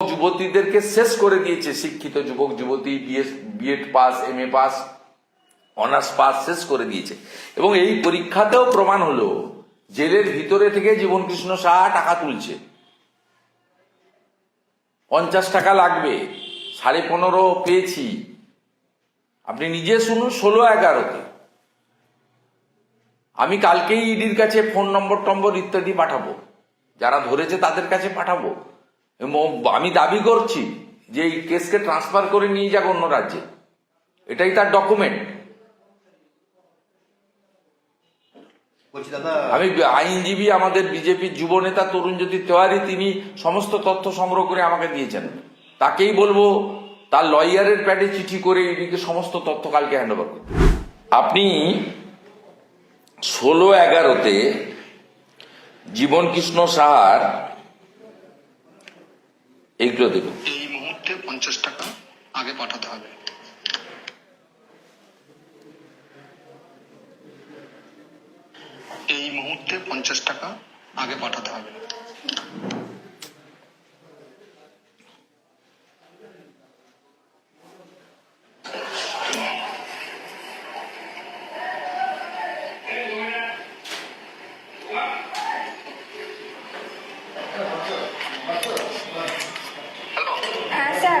যুবতীদেরকে শেষ করে দিয়েছে শিক্ষিত যুবক, যুবতী BS BEd pass M A pass honours pass শেষ করে দিয়েছে। এবং এই পরীক্ষাতেও প্রমাণ হলো, জেলের ভিতরে থেকে জীবনকৃষ্ণ সাহা টাকা তুলছে। পঞ্চাশ টাকা লাগবে, সাড়ে পনেরো পেয়েছি। আপনি নিজে শুনুন, ষোলো এগারোতে। আমি কালকেই ইডির কাছে ফোন নম্বর টম্বর ইত্যাদি পাঠাবো। যারা ধরেছে তাদের কাছে পাঠাবো। আমি দাবি করছি যে এই কেসকে ট্রান্সফার করে নিয়ে যাক অন্য রাজ্যে। এটাই তার ডকুমেন্ট দাদা আমি আইনজীবী আমাদের বিজেপির যুব নেতা তরুণজ্যোতি তেওয়ারি তিনি সমস্ত তথ্য সংগ্রহ করে আমাকে দিয়েছেন। তাকেই বলব তার লয়ারের প্যাডে চিঠি করে এদিকে সমস্ত তথ্য কালকে হ্যান্ড ওভার করতে আপনি ষোলো এগারোতে জীবন কৃষ্ণ সাহার এইগুলো দেব এই মুহূর্তে পঞ্চাশ টাকা আগে পাঠাতে হবে। এই মুহূর্তে পঞ্চাশ টাকা আগে পাঠাতে হবে হ্যাঁ স্যার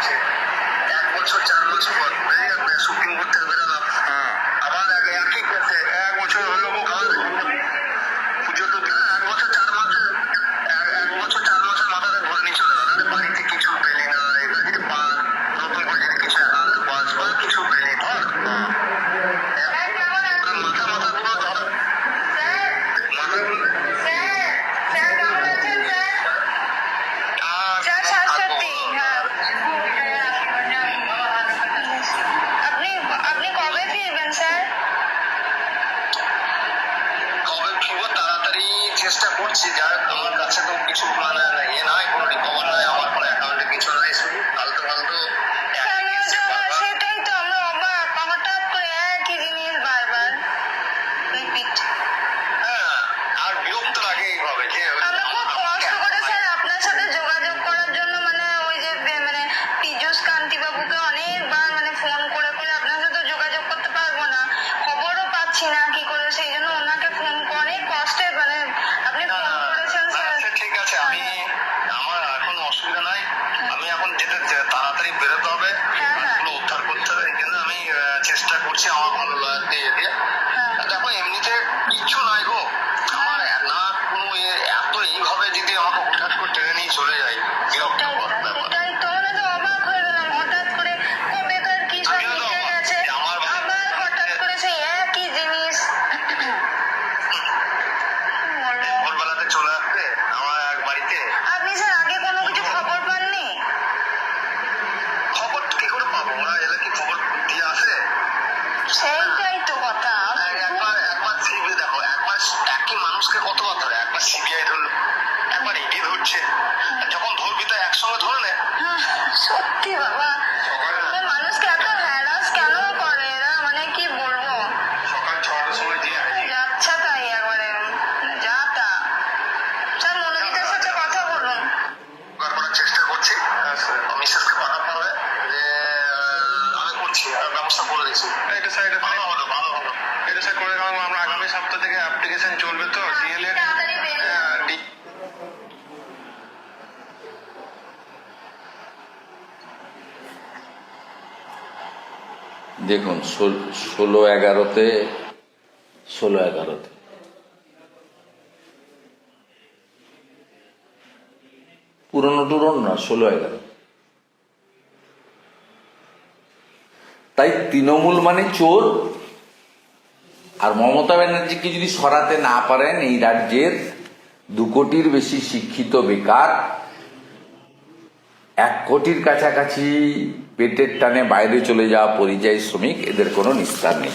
হচ্ছে এক বছর চেষ্টা করছি যার আমার কাছে তো কিছু মানে ইয়ে নাই কোনো রিকভার নাই আমার কোনো অ্যাকাউন্টে কিছু নাই শুধু ফালতু ফালতু হ্যাঁ আর বিরক্ত লাগে এইভাবে যে মানে ওই যে মানে অনেকবার মানে ফোন করে করে আপনার সাথে যোগাযোগ করতে পারব না। খবরও পাচ্ছি না কি করে চেষ্টা করছি আমার ভালো লয়ার দিয়ে দিয়ে হ্যাঁ। আর দেখো এমনিতে কিচ্ছু নাই গো আমার না কোনো ইয়ে এত এইভাবে যদি আমাকে হুটহাট করে টেনে নিয়ে চলে যায় বিরক্ত সেটাই ব্যাপার সেটাই তো মানে তো অবাক হয়ে গেলাম হঠাৎ করে কবেকার কি সব আমিও তো মিটে অবাক। গেছে যে আমার বাড়িতে- আবার হঠাৎ করে সেই একই জিনিস বলব। ভোরবেলাতে চলে আসবে আমার এক বাড়িতে আপনি স্যার আগে কোনো কিছু খবর পাননি খবর কি করে পাবো ওরা এলে কি খবর দিয়ে আসে সেইটাই তো কথা এক- একবার একবার সিবিআই দেখো একবার একই মানুষকে কতবার ধরে একবার সিবিআই ধরলো একবার ইডি ধরছে আর যখন ধরবি তো একসঙ্গে ধরে নে হ্যাঁ, সত্যি বাবা মানে মানুষকে এত হ্যারাস কেন করে এরা মানে কি বলব সকাল ছটার সময় দিয়ে আসি যাচ্ছে তাই একবারে যা তা স্যার মনোজিতের সাথে কথা বলুন বার করার চেষ্টা করছি মিসেসকে পাঠাতে হবে যে আহ, আমি এটা এটা ভালো হলো ভালো হলো এটা স্যার করে গেলাম আমরা আগামী সপ্তাহ থেকে অ্যাপ্লিকেশন চলবে তো ডিএল এর। তাড়াতাড়ি বেরোন। দেখুন ষোল- ষোলো এগারোতে ষোলো এগারোতে। পুরনো টুরন না ষোলো এগারো। তাই তৃণমূল মানে চোর। আর মমতা ব্যানার্জিকে যদি সরাতে না পারেন, এই রাজ্যের দু কোটির বেশি শিক্ষিত বেকার, এক কোটির কাছাকাছি পেটের টানে বাইরে চলে যাওয়া পরিযায়ী শ্রমিক, এদের কোনো নিস্তার নেই।